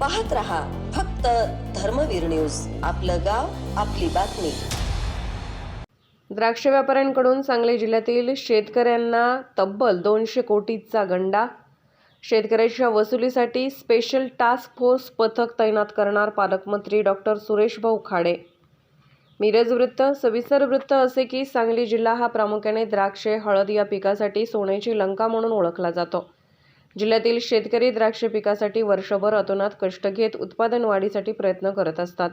पाहत रहा फक्त धर्मवीर न्यूज. आपलं गाव आपली बातमी. द्राक्ष व्यापाऱ्यांकडून सांगली जिल्ह्यातील शेतकऱ्यांना तब्बल दोनशे कोटीचा गंडा. शेतकऱ्याच्या वसुलीसाठी स्पेशल टास्क फोर्स पथक तैनात करणार पालकमंत्री डॉक्टर सुरेश भाऊ खाडे. मिरज वृत्त सविस्तर वृत्त असे की सांगली जिल्हा हा प्रामुख्याने द्राक्षे हळद या पिकासाठी सोन्याची लंका म्हणून ओळखला जातो. जिल्ह्यातील शेतकरी द्राक्ष पिकासाठी वर्षभर अतोनात कष्ट घेत उत्पादन वाढीसाठी प्रयत्न करत असतात.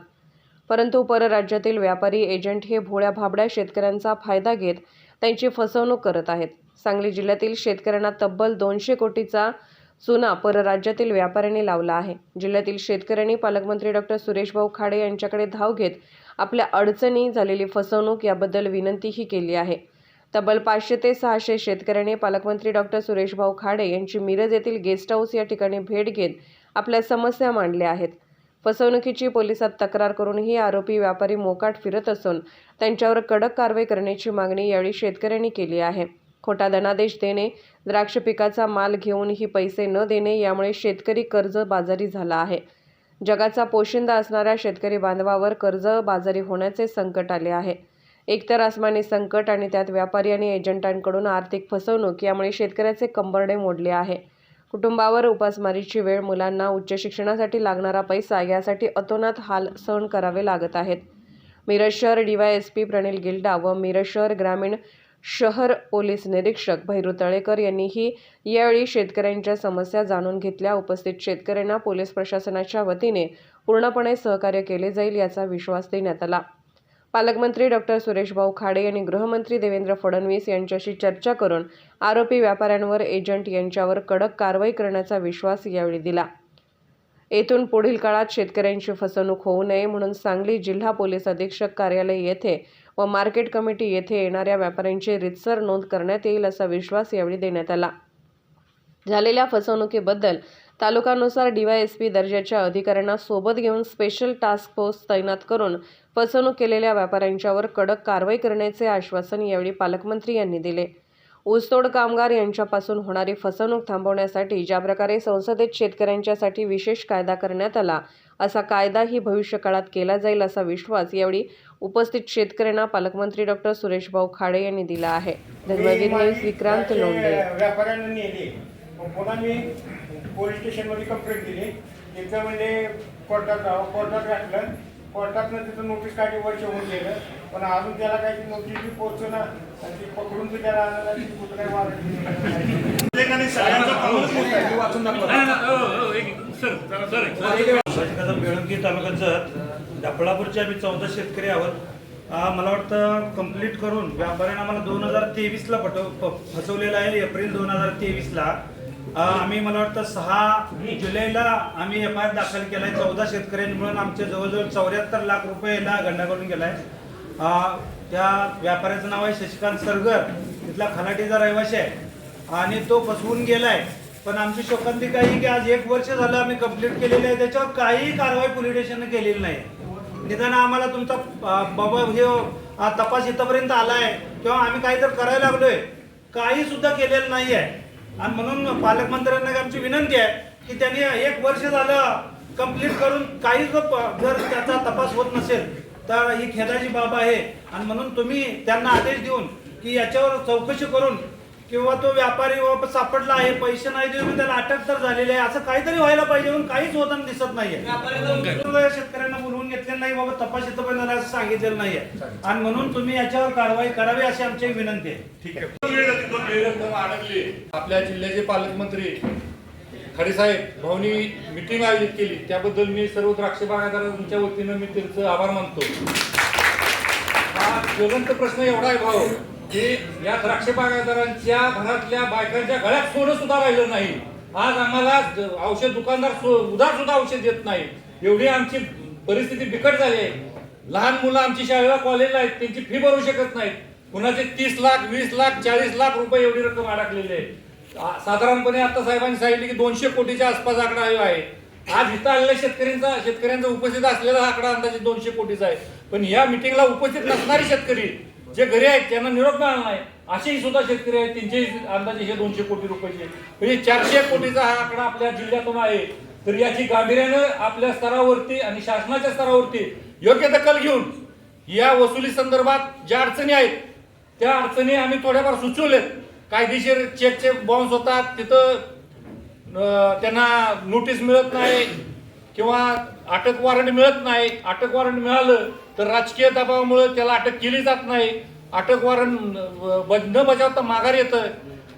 परंतु परराज्यातील व्यापारी एजंट हे भोळ्या भाबड्या शेतकऱ्यांचा फायदा घेत त्यांची फसवणूक करत आहेत. सांगली जिल्ह्यातील शेतकऱ्यांना तब्बल दोनशे कोटीचा चुना परराज्यातील व्यापाऱ्यांनी लावला आहे. जिल्ह्यातील शेतकऱ्यांनी पालकमंत्री डॉक्टर सुरेशभाऊ खाडे यांच्याकडे धाव घेत आपल्या अडचणी झालेली फसवणूक याबद्दल विनंतीही केली आहे. तब्बल पाचशे ते सहाशे शेतकऱ्यांनी पालकमंत्री डॉक्टर सुरेशभाऊ खाडे यांची मिरज येथील गेस्ट हाऊस या ठिकाणी भेट घेत आपल्या समस्या मांडल्या आहेत. फसवणुकीची पोलिसात तक्रार करूनही आरोपी व्यापारी मोकाट फिरत असून त्यांच्यावर कडक कारवाई करण्याची मागणी यावेळी शेतकऱ्यांनी केली आहे. खोटा धनादेश देणे द्राक्ष पिकाचा माल घेऊनही पैसे न देणे यामुळे शेतकरी कर्ज बाजारी झाला आहे. जगाचा पोशिंदा असणाऱ्या शेतकरी बांधवावर कर्ज बाजारी होण्याचे संकट आले आहे. एकतर आसमानी संकट आणि त्यात व्यापारी आणि एजंटांकडून आर्थिक फसवणूक यामुळे शेतकऱ्याचे कंबरडे मोडले आहे. कुटुंबावर उपासमारीची वेळ मुलांना उच्च शिक्षणासाठी लागणारा पैसा यासाठी अतोनात हाल सहन करावे लागत आहेत. मिरज शहर डीवायएसपी प्रणिल गिल्डा व मिरज शहर ग्रामीण शहर पोलीस निरीक्षक भैरू तळेकर यांनीही यावेळी शेतकऱ्यांच्या समस्या जाणून घेतल्या. उपस्थित शेतकऱ्यांना पोलीस प्रशासनाच्या वतीने पूर्णपणे सहकार्य केले जाईल याचा विश्वास देण्यात आला. पालकमंत्री डॉक्टर सुरेशभाऊ खाडे यांनी गृहमंत्री देवेंद्र फडणवीस यांच्याशी चर्चा करून आरोपी व्यापाऱ्यांवर एजंट यांच्यावर कडक कारवाई करण्याचा विश्वास यावेळी दिला. येथून पुढील काळात शेतकऱ्यांची फसवणूक होऊ नये म्हणून सांगली जिल्हा पोलीस अधीक्षक कार्यालय येथे व मार्केट कमिटी येथे येणाऱ्या व्यापाऱ्यांची रितसर नोंद करण्यात येईल असा विश्वास यावेळी देण्यात आला. झालेल्या फसवणुकीबद्दल तालुकानुसार डीवायएसपी दर्जाच्या अधिकाऱ्यांना सोबत घेऊन स्पेशल टास्क फोर्स तैनात करून फसवणूक केलेल्या व्यापाऱ्यांच्यावर कडक कारवाई करण्याचे आश्वासन यावेळी पालकमंत्री यांनी दिले. ऊसतोड कामगार यांच्यापासून होणारी फसवणूक थांबवण्यासाठी ज्या प्रकारे संसदेत शेतकऱ्यांच्यासाठी विशेष कायदा करण्यात आला असा कायदाही भविष्यकाळात केला जाईल असा विश्वास यावेळी उपस्थित शेतकऱ्यांना पालकमंत्री डॉक्टर सुरेशभाऊ खाडे यांनी दिला आहे. धर्मवीर न्यूज विक्रांत लोंढे. पोलीस स्टेशनमध्ये कंप्लेंट दिली. तिथं म्हणजे कोर्टात जावं. कोर्टात घातलं. कोर्टातनं तिथं नोटीस काढली वर्ष होऊन गेलं. पण अजून त्याला काही नोटीस बी पोहोचना आणि ती पकडून बी त्याला आणायला ती कुठं काही शिकाचा बेळंकी तालुक्याचं डफळापूरचे आम्ही चौदा शेतकरी आहोत. आ, मला वाटतं कंप्लीट करून व्यापाऱ्याने आम्हाला दोन हजार तेवीसला पटव फसवलेलं आहे. एप्रिल दोन हजार तेवीसला. आम्ही मला वाटतं सहा जुलैला आम्ही एफ आय आर दाखल केलाय. चौदा शेतकऱ्यांनी मिळून आमचे जवळजवळ चौऱ्याहत्तर लाख रुपयेला गंडा करून गेलाय. त्या व्यापाऱ्याचं नाव आहे शशिकांत सरगर. तिथला खलाटीचा रहिवाशी आहे. आणि तो फसवून गेलाय. पण आमची शोकांतिका ही की आज एक वर्ष झालं आम्ही कंप्लीट केलेली आहे. त्याच्यावर काहीही कारवाई पोलीस स्टेशनने केलेली नाही. निदान आम्हाला तुमचा बाबा हे तपास इथपर्यंत आलाय. किंवा आम्ही काही तर करायला लागलोय. काही सुद्धा केलेलं नाही आहे आणि म्हणून पालकमंत्र्यांना आमची विनंती आहे की त्यांनी एक वर्ष झालं कंप्लीट करून काही जर जर त्याचा तपास होत नसेल तर ही खेदाची बाब आहे. आणि म्हणून तुम्ही त्यांना आदेश देऊन की याच्यावर चौकशी करून किंवा तो व्यापारी बाबा सापडला आहे पैसे नाही देऊन त्याला अटक तर झालेली आहे. असं काहीतरी व्हायला पाहिजे म्हणून काहीच होताना दिसत नाहीये. शेतकऱ्यांना बोलवून घेतलेलं नाही बाबा तपास झाला असं सांगितलेलं नाहीये. आणि म्हणून तुम्ही याच्यावर कारवाई करावी अशी आमची विनंती आहे. ठीक आहे. आपल्या जिल्ह्याचे पालकमंत्री खडीसाहेब भाऊनी मिटिंग आयोजित केली. त्याबद्दल मी सर्व द्राक्ष बागायतदारांच्या वतीनं मी त्यांचं आभार मानतो. हा ज्वलंत प्रश्न एवढा आहे भाऊ. की या द्राक्ष बागायतदारांच्या घरातल्या बायकांच्या गळ्यात सोनं सुद्धा राहिलं नाही. आज आम्हाला औषध दुकानदार सो- उधार सुद्धा औषध देत नाही. एवढी आमची परिस्थिती बिकट झाली आहे. लहान मुलं आमची शाळेला कॉलेजला आहेत त्यांची फी भरू शकत नाहीत. कुणाचे तीस लाख वीस लाख चाळीस लाख रुपये एवढी रक्कम अडकलेली आहे. साधारणपणे आता साहेबांनी सांगितले की दोनशे कोटीच्या आसपास आकडा आहे. आज इथं आलेल्या शेतकऱ्यांचा शेतकऱ्यांचा उपस्थित असलेला आकडा अंदाजे दोनशे कोटीचा आहे. पण या मिटिंगला उपस्थित नसणारे शेतकरी जे घरी आहेत त्यांना निरोप मिळाला नाही. असेही सुद्धा शेतकरी आहेत त्यांचे अंदाजे हे दोनशे कोटी रुपयाचे म्हणजे चारशे कोटीचा हा आकडा आपल्या जिल्ह्यातून आहे. तर याची गांभीर्यानं आपल्या स्तरावरती आणि शासनाच्या स्तरावरती योग्य दखल घेऊन या वसुली संदर्भात ज्या अडचणी आहेत त्या अडचणी आम्ही थोड्याफार सुचवल्यात कायदेशीर चेकचे बाउन्स होतात तिथं त्यांना नोटीस मिळत नाही. किंवा अटक वॉरंट मिळत नाही अटक वॉरंट मिळालं तर राजकीय दबावामुळे त्याला अटक केली जात नाही. अटक वॉरंट न बजावता माघार येतं.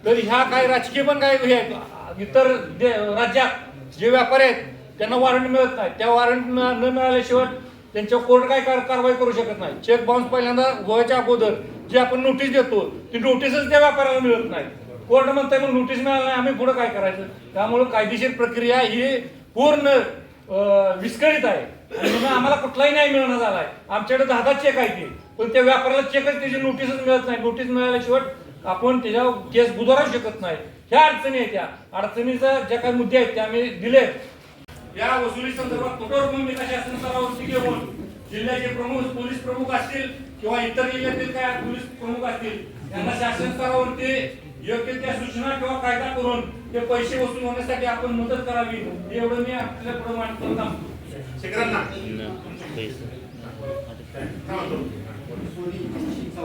तर ह्या काही राजकीय पण काय हे आहेत. इतर दे- राज्यात जे व्यापारी आहेत त्यांना वॉरंट मिळत नाही. त्या वॉरंट न मिळाल्याशिवाय त्यांच्या कोर्ट काय कार- कारवाई करू शकत नाही. चेक बाउन्स पहिल्यांदा गोव्याच्या अगोदर जी आपण नोटीस देतो ती नोटीसच त्या व्यापाऱ्याला मिळत नाही. कोर्ट म्हणताय मग नोटीस मिळाली नाही आम्ही पुढे काय करायचं? त्यामुळे कायदेशीर प्रक्रिया ही पूर्ण विस्कळीत आहे. म्हणून आम्हाला कुठलाही न्याय मिळणं झालाय. आमच्याकडे दहा दहा चेक आहे ते. पण त्या व्यापाऱ्याला चेकच त्याची नोटीसच मिळत नाही. नोटीस मिळाल्याशिवाय आपण त्याच्यावर केस बुधवारू शकत नाही. ह्या अडचणी आहेत त्या. अडचणीचा ज्या काही मुद्दे आहेत ते आम्ही दिले या वसुली संदर्भात कठोर भूमिका शासन स्तरावरती घेऊन जिल्ह्याचे प्रमुख पोलीस प्रमुख असतील किंवा इतर जिल्ह्यातील काय पोलीस प्रमुख असतील यांना शासन स्तरावरती योग्य त्या सूचना किंवा कायदा करून ते पैसे वसूल होण्यासाठी आपण मदत करावी. एवढं मी आपल्या पुढे मांडतो.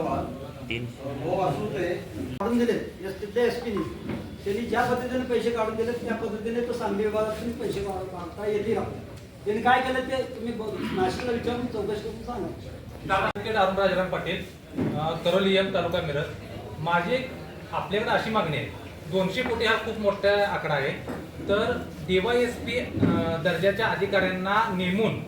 हो काढून दिले त्या एस पीनी त्यांनी ज्या पद्धतीने पैसे काढून दिले त्या पद्धतीने तो सांगली विभागातून पैसे काढता येतील. त्यांनी काय केलं ते तुम्ही नाशिकला विचारून चौकशी करून सांगा. ॲडव्होकेट अरुण राजाराम पाटील अ, करोली एम तालुका मिरज. माझी एक आपल्याकडे अशी मागणी आहे. दोनशे कोटी हा खूप मोठा आकडा आहे. तर डीवायएसपी दर्जाच्या अधिकाऱ्यांना नेमून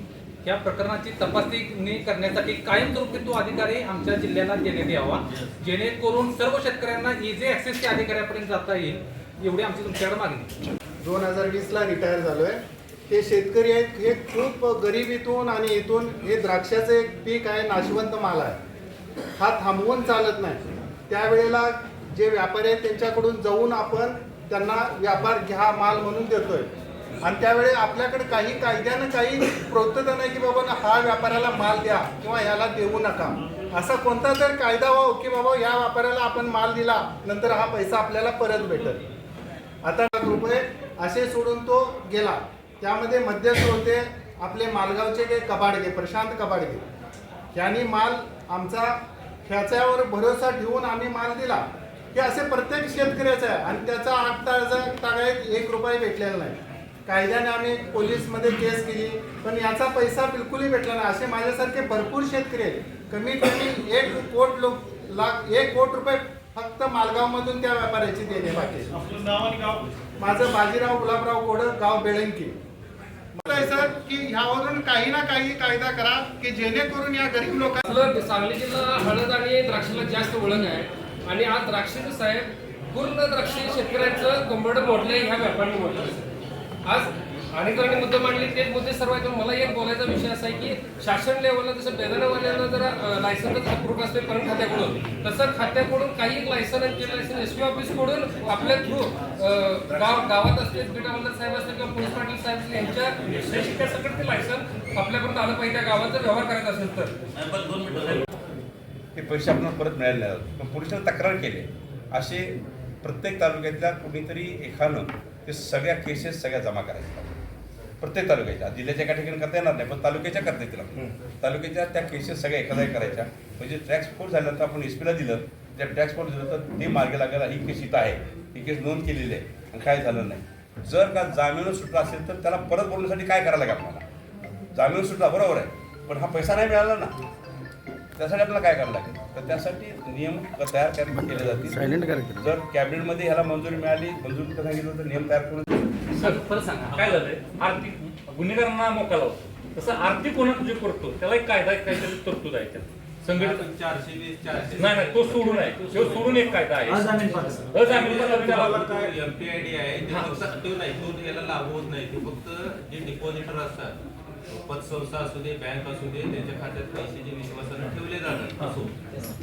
या प्रकरणाची तपासणी करण्यासाठी कायमस्वरूपी तो अधिकारी आमच्या जिल्ह्याला देण्यात यावा जेणेकरून सर्व शेतकऱ्यांना इझी ऍक्सेस त्या अधिकाऱ्यापर्यंत जाता येईल एवढी आमची तुमच्याकडे मागणी दोन हजार वीसला रिटायर झालोय. हे शेतकरी आहेत हे खूप गरिबीतून आणि इथून हे द्राक्षाचं एक पीक आहे नाशवंत माल आहे. हा थांबवून चालत नाही. त्यावेळेला जे व्यापारी आहेत त्यांच्याकडून जाऊन आपण त्यांना व्यापार घ्या माल म्हणून देतोय. आणि त्यावेळी आपल्याकडे काही कायद्यानं काही प्रोत्साहन आहे की बाबा हा व्यापाऱ्याला माल द्या किंवा ह्याला देऊ नका. असा कोणता तर कायदा व्हावं की बाबा या व्यापाऱ्याला आपण माल दिला नंतर हा पैसा आपल्याला परत भेटेल. आता लाख रुपये असे सोडून तो गेला. त्यामध्ये मध्यस्थ होते आपले मालगावचे जे कबाडगे प्रशांत कबाडगे. यांनी माल आमचा ह्याच्यावर भरोसा ठेवून आम्ही माल दिला. हे असे प्रत्येक शेतकऱ्याचं आहे. आणि त्याचा आठ ताजा तागायत एक रुपये भेटलेला नाही. कायद्याने आम्ही पोलीसमध्ये केस केली पण याचा पैसा बिलकुलही भेटला नाही. असे माझ्यासारखे भरपूर शेतकरी आहेत. कमीत कमी एक कोट लोक लाख एक कोट रुपये फक्त मालगावमधून त्या व्यापाऱ्याची देणे बाकी आहे. आपलं नाव आणि गाव? माझं बाजीराव गुलाबराव कोडक गाव बेळंकी. सर की ह्यावरून काही ना काही कायदा करा की जेणेकरून या गरीब लोकांना सांगली जिल्हा हळद आणि द्राक्षाला जास्त ओळख आहे. आणि आज द्राक्षाचं साहेब पूर्ण द्राक्ष शेतकऱ्यांचं कंबरड मोडलंय ह्या व्यापाऱ्यांनी मोडलं आज अनेकांनी मुद्दे मांडले तेच मुद्दे सर्व मला एक बोलायचा विषय असा आहे की शासन लेवलला जसं बेदानावाल्यांना जर लायसन्स अप्रूव्ह असते पण खात्याकडून तसं खात्याकडून काही लायसन आणि ते लायसन एस पी ऑफिसकडून आपल्या थ्रू गाव गावात असतील बीट साहेब असतील किंवा पोलीस पाटील साहेब असतील यांच्या निर्देशिका ते लायसन आपल्यापर्यंत आलं पाहिजे त्या गावात जर व्यवहार करायचा असेल तर. हे पैसे आपल्याला परत मिळाले नाही. पण पोलिसांनी तक्रार केली. असे प्रत्येक तालुक्यातल्या कुणीतरी एखादं ते सगळ्या केसेस सगळ्या जमा करायच्या प्रत्येक तालुक्याच्या. जिल्ह्याच्या एका ठिकाणी करता येणार नाही पण तालुक्याच्या करता येतील. तालुक्याच्या त्या केसेस सगळ्या एखाद्या करायच्या. म्हणजे टॅक्स फोर्स झाल्यानंतर आपण एस पीला दिलं. त्या टॅक्स फोर्स दिलं तर ते मार्गे लागायला ही केस इथं आहे. ही केस नोंद केलेली आहे. आणि काय झालं नाही. जर का जामीन सुटला असेल तर त्याला परत बोलण्यासाठी काय करायला लागेल आपल्याला? जामीन सुटला बरोबर आहे. पण हा पैसा नाही मिळाला ना. त्यासाठी आपल्याला काय करावं लागेल? तर त्यासाठी नियम तयार केले जातील. जर कॅबिनेटमध्ये ह्याला मंजुरी मिळाली मंजुरी सांगितलं तर नियम तयार करून सर खरं सांगा काय झालंय? आर्थिक गुन्हेगारांना मोका लावतो. तसं आर्थिक गुन्हा जे करतो त्याला एक कायदा एक काहीतरी तरतूद आहे संघटित चारशे वीस चारशे नाही नाही तो सोडून आहे. तो सोडून एक कायदा आहे. एमपीआयडी आहे. नाही तो याला लागू होत नाही. ते फक्त जे डिपॉझिटर असतात पतसंस्था असू दे बँक असू दे त्यांच्या खात्यात पैसे जे विश्वासाने ठेवले जातात असो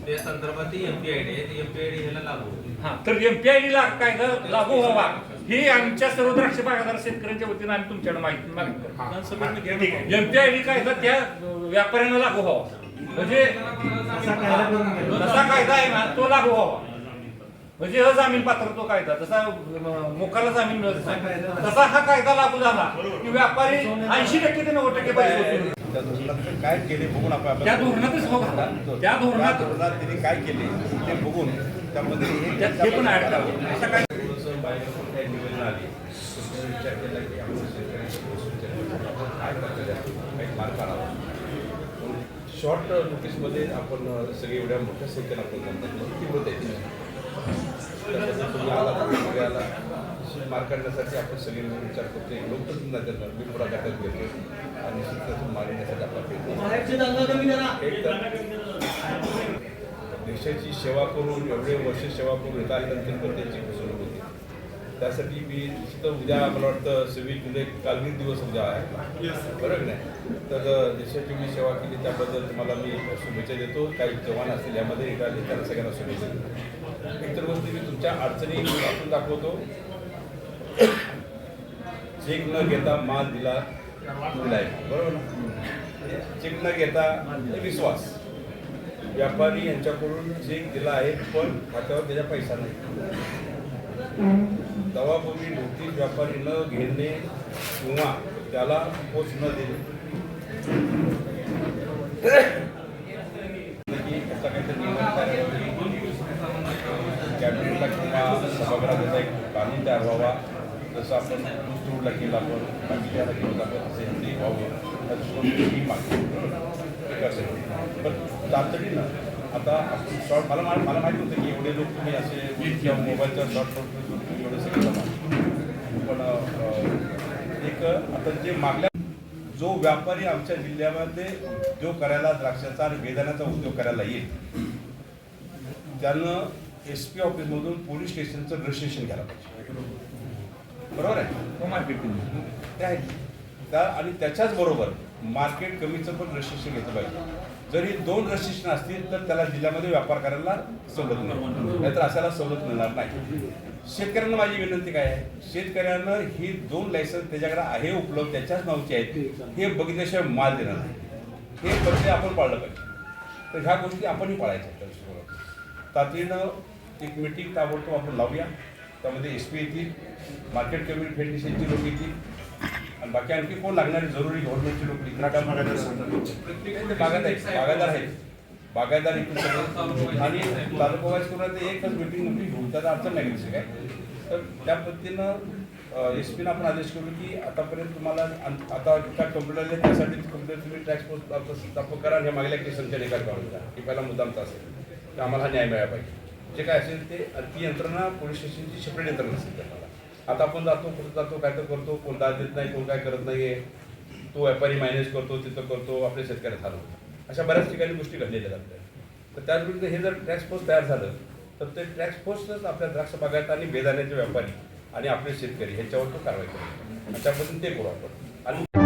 त्या संदर्भात एमपीआयडी आहे. ते एमपीआयडी ह्याला लागू होते. हा. तर एमपीआयडी ला कायदा लागू व्हावा. ही आमच्या सर्व द्राक्ष बागायतदार शेतकऱ्यांच्या वतीने आम्ही तुमच्याकडे माहिती मागतो. एमपीआयडी कायदा त्या व्यापाऱ्यांना लागू व्हावा. म्हणजे असा कायदा करून घ्या. जसा कायदा आहे ना तो लागू व्हावा. म्हणजे अजामीन पात्रत्व कायदा जसा मोकाला जामीन मिळत तसा हा कायदा लागू झाला की व्यापारी ऐंशी टक्के ते नव्वद टक्के धोरणात काय केले बघून आपण त्या धोरणातच हो त्या त्या धोरणात त्यांनी काय केले ते बघून त्यामध्ये हे पण ऍड करावं असं काय विचार केला की आपण? काही मार्ग काढावा. शॉर्ट नोटीसमध्ये आपण सगळे एवढ्या मोठ्या संख्येनं आपण मग ती होते त्याच्यात तुम्ही आला तुम्ही आला मार्ग काढण्यासाठी आपण सगळे विचार करतो एक लोक तुम्ही नाही मी पुढाकार घेतो आणि निश्चित येण्यासाठी आपला प्रयत्न देशाची सेवा करून एवढे वर्ष सेवा करून येता आल्यानंतर त्याची फसवणूक होती. त्यासाठी मी तिथं उद्या मला वाटतं सव्वीस जुलै कालवीर दिवस उद्या आहे. बरोबर नाही? तर देशाची मी सेवा केली त्याबद्दल तुम्हाला मी शुभेच्छा देतो. काही जवान असतील यामध्ये एका त्यांना सगळ्यांना शुभेच्छा देतो. इतर गोष्टी मी तुमच्या अडचणी वाचून दाखवतो. चेक न घेता माल दिला बरोबर ना? चेक न घेता विश्वास. व्यापारी यांच्याकडून चेक दिला आहे पण खात्यावर त्याचा पैसा नाही. दवापूर्वी नोटीस व्यापारी न घेणे किंवा त्याला पोच न देणे. म्हणजे की काहीतरी कॅबिनेटला किंवा सभागृहाचा एक कानून तयार व्हावा. जसं आपण दूरला केला आपण बाकीच्याला केलं आपण असे ते व्हावं. त्या दृष्टीने मी मागतो पण तातडीनं आता आपण शॉर्ट मला मला माहिती होतं की एवढे लोक तुम्ही असे मोबाईलचा मोबाईलच्या शॉर्ट नोट एवढे सगळे जमा पण अं, एक आता जे मागल्या जो व्यापारी आमच्या जिल्ह्यामध्ये जो करायला द्राक्षाचा आणि बेदाण्याचा उद्योग करायला येईल त्यानं एस पी ऑफिसमधून पोलीस स्टेशनचं रजिस्ट्रेशन घ्यायला पाहिजे. बरोबर आहे? मार्केट ते आहे त्या आणि त्याच्याच बरोबर मार्केट कमीचं पण रजिस्ट्रेशन घेतलं पाहिजे. जर ही दोन रजिस्ट्रेशन असतील तर त्याला जिल्ह्यामध्ये व्यापार करायला सवलत नाही. नाहीतर असायला सवलत मिळणार नाही. शेतकऱ्यांना माझी विनंती काय आहे? शेतकऱ्यांना ही दोन लायसन्स त्याच्याकडे आहे उपलब्ध त्याच्याच नावची आहेत. हे बघितल्याशिवाय माल देणार नाही. हे पद्धती आपण पाळलं पाहिजे. तर ह्या गोष्टी आपणही पाळायच्या तातडीनं एक मिटिंग ताबडतोब आपण लावूया. त्यामध्ये एस पी येतील मार्केट कमिटी फेडरेशनची लोक येतील. आणि बाकी आणखी कोण लागणारे जरुरी गव्हर्नमेंटचे लोक? प्रत्येक बागायत आहेत? बागायदार आहेत. बागायदार इथून सगळे आणि तालुका वाईज करून ते एकच मिटिंग मोठी घेऊन त्याचा अडचण नाही घेऊ काय. तर त्या पद्धतीनं एस पीनं आपण आदेश करू की आतापर्यंत तुम्हाला आता कंप्लेंट आले त्यासाठी कंप्लेंट तुम्ही पोस्ट स्थापन करा आणि ह्या मागल्या केसांच्या निकाल काढून द्या. की पहिला मुद्दामचा असेल. तर आम्हाला हा न्याय मिळाला पाहिजे. जे काय असेल ते ती यंत्रणा पोलीस स्टेशनची सेपरेट यंत्रणा असेल. त्याला आता आपण जातो कुठं जातो काय तर करतो कोण दाद देत नाही कोण काय करत नाहीये. तो व्यापारी मॅनेज करतो तिथं करतो आपल्या शेतकऱ्यात हलवतो अशा बऱ्याच ठिकाणी गोष्टी घडलेल्या आहेत आपल्या तर त्याचविरुद्ध हे जर टॅक्स फोर्स तयार झालं तर ते टॅक्स फोर्सच आपल्या द्राक्ष बागायत आणि बेदाण्याचे व्यापारी आणि आपले शेतकरी ह्याच्यावर तो कारवाई करतो. अशा पद्धतीने ते करू आपण. आणि